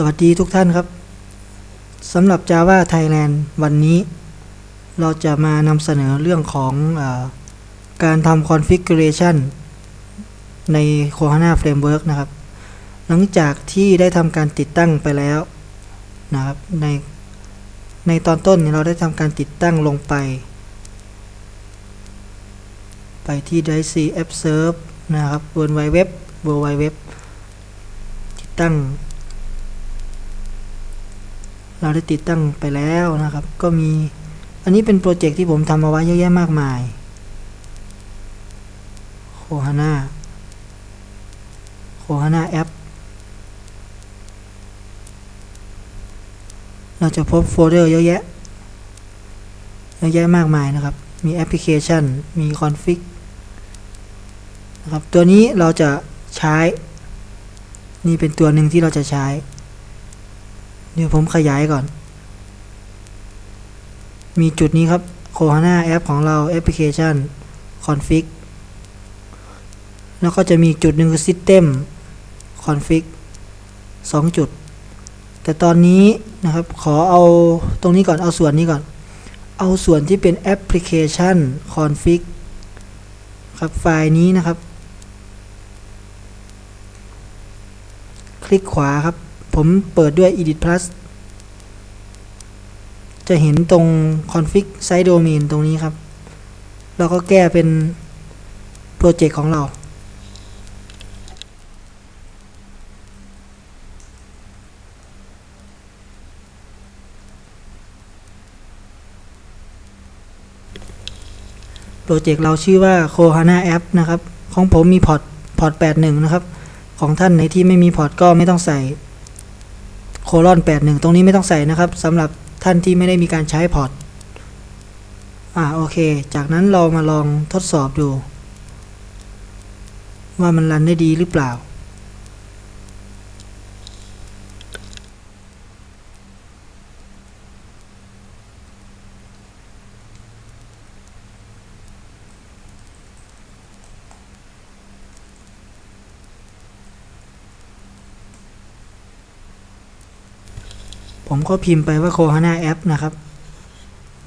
สวัสดีทุกท่านครับสำหรับ Java Thailand วันนี้ เราจะมานำเสนอเรื่องของอาการทำ configuration ใน Kohana Framework นะครับ หลังจากที่ได้ทำการติดตั้งไปแล้วนะครับในในตอนต้นเราได้ทำการติดตั้งลงไป ไปที่ Dice App Serve นะครับ World Wide Web World Wide Web ติดตั้ง เราได้ติดตั้งไปแล้วนะครับ ก็มี อันนี้เป็นโปรเจกต์ที่ผมทำเอาไว้เยอะแยะมากมายโคฮาน่าโคฮาน่าแอป เราจะพบโฟลเดอร์เยอะแยะ เยอะแยะมากมายนะครับ มีแอปพลิเคชัน มีคอนฟิกนะครับ ตัวนี้เราจะใช้ นี่เป็นตัวหนึ่งที่เราจะใช้ เดี๋ยวผมขยายก่อน มีจุดนี้ครับ Kohana แอปของเราแอปพลิเคชัน config แล้วก็จะมีจุดหนึ่งคือ system config 2 จุด แต่ตอนนี้นะครับ ขอเอาตรงนี้ก่อน เอาส่วนนี้ก่อน เอาส่วนที่เป็นแอปพลิเคชัน config ครับ ไฟล์นี้นะครับ คลิกขวาครับ ผมเปิดด้วย edit plus จะเห็นตรง config site domain ตรงนี้ครับ เราก็แก้เป็นโปรเจกต์ของเรา โปรเจกต์เราชื่อว่า Kohana App นะครับ ของผมมีพอร์ตพอร์ต 81 นะครับ ของท่านในที่ไม่มีพอร์ตก็ไม่ต้องใส่ โคลอน81 ตรงนี้ไม่ต้องใส่นะครับสำหรับท่านที่ไม่ได้มีการใช้พอร์ต อ่าโอเค จากนั้นเรามาลองทดสอบดู ว่ามันรันได้ดีหรือเปล่า ผมก็พิมพ์ไปว่า Kohana App นะครับ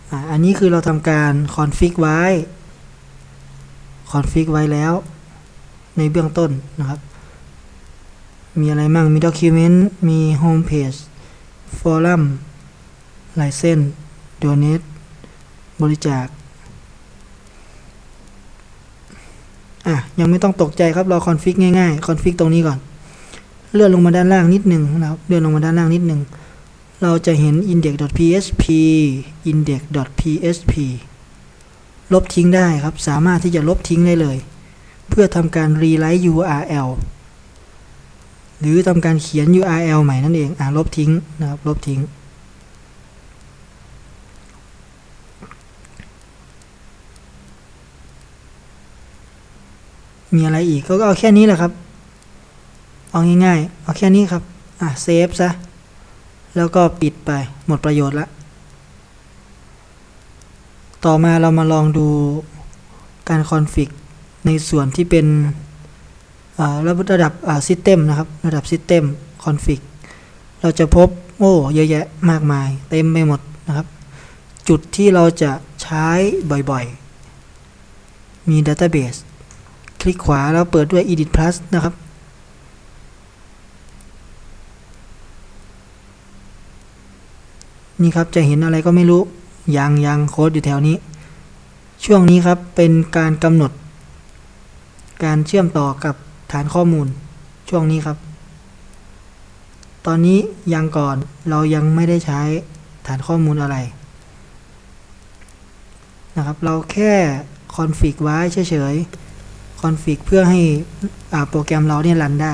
อ่าอันนี้คือเราทำการ config ไว้ config ไว้แล้ว ในเบื้องต้นนะครับ มีอะไรมั่งมี document มี home page forum license donate บริจาคอะยังไม่ต้องตกใจครับเรา config ง่ายๆ config ตรงนี้ก่อน เลื่อนลงมาด้านล่างนิดหนึ่งนะครับเลื่อนลงมาด้านล่างนิดหนึ่ง เราจะเห็น index.php index.php ลบทิ้งได้ครับ สามารถที่จะลบทิ้งได้เลย เพื่อทำการ rewrite URL หรือทำการเขียน URL ใหม่นั่นเอง อ่าลบทิ้งนะครับ ลบทิ้ง มีอะไรอีก ก็เอาแค่นี้แหละครับ เอาง่ายๆ เอาแค่นี้ครับ อะเซฟซะ แล้วก็ปิดไปหมดประโยชน์ละ ต่อมาเรามาลองดูการคอนฟิกในส่วนที่เป็นระดับซิสเต็มนะครับ ระดับซิสเต็มคอนฟิกเราจะพบโอ้เยอะแยะมากมาย เต็มไปหมดนะครับ จุดที่เราจะใช้บ่อยๆ มี Database คลิกขวาแล้วเปิดด้วย Edit Plus นะครับ นี่ครับจะเห็นอะไรก็ไม่รู้ยังยังโค้ดอยู่แถวนี้ ช่วงนี้ครับเป็นการกำหนด การเชื่อมต่อกับฐานข้อมูลช่วงนี้ครับ ตอนนี้ยังก่อนเรายังไม่ได้ใช้ฐานข้อมูลอะไรนะครับ เราแค่คอนฟิกไว้เฉยๆคอนฟิกเพื่อให้โปรแกรมเราเนี่ยรันได้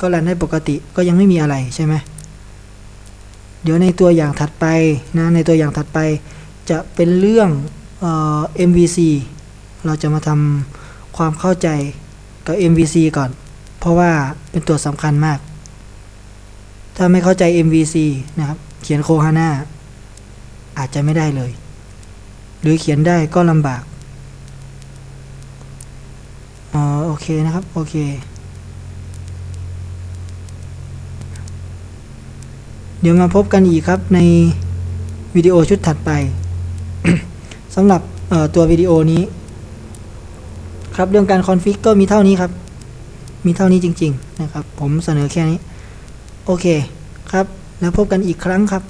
ก็รันได้ปกติก็ยังไม่มีอะไรใช่ไหม เดี๋ยวในตัวอย่างถัดไปนะในตัวอย่างถัดไปจะเป็นเรื่องเออ MVC เราจะมาทำความเข้าใจกับ MVC ก่อน เพราะว่าเป็นตัวสำคัญมาก ถ้าไม่เข้าใจ MVC นะครับ เขียนโคฮาน่าอาจจะไม่ได้เลย หรือเขียนได้ก็ลำบากอ๋อโอเคนะครับ โอเค เดี๋ยวมาพบกันอีกครับในวิดีโอชุดถัดไปสำหรับตัววิดีโอนี้ ครับเรื่องการคอนฟิกก็มีเท่านี้ครับ มีเท่านี้จริง ๆ นะครับ ผมเสนอแค่นี้ โอเคครับ แล้วพบกันอีกครั้งครับ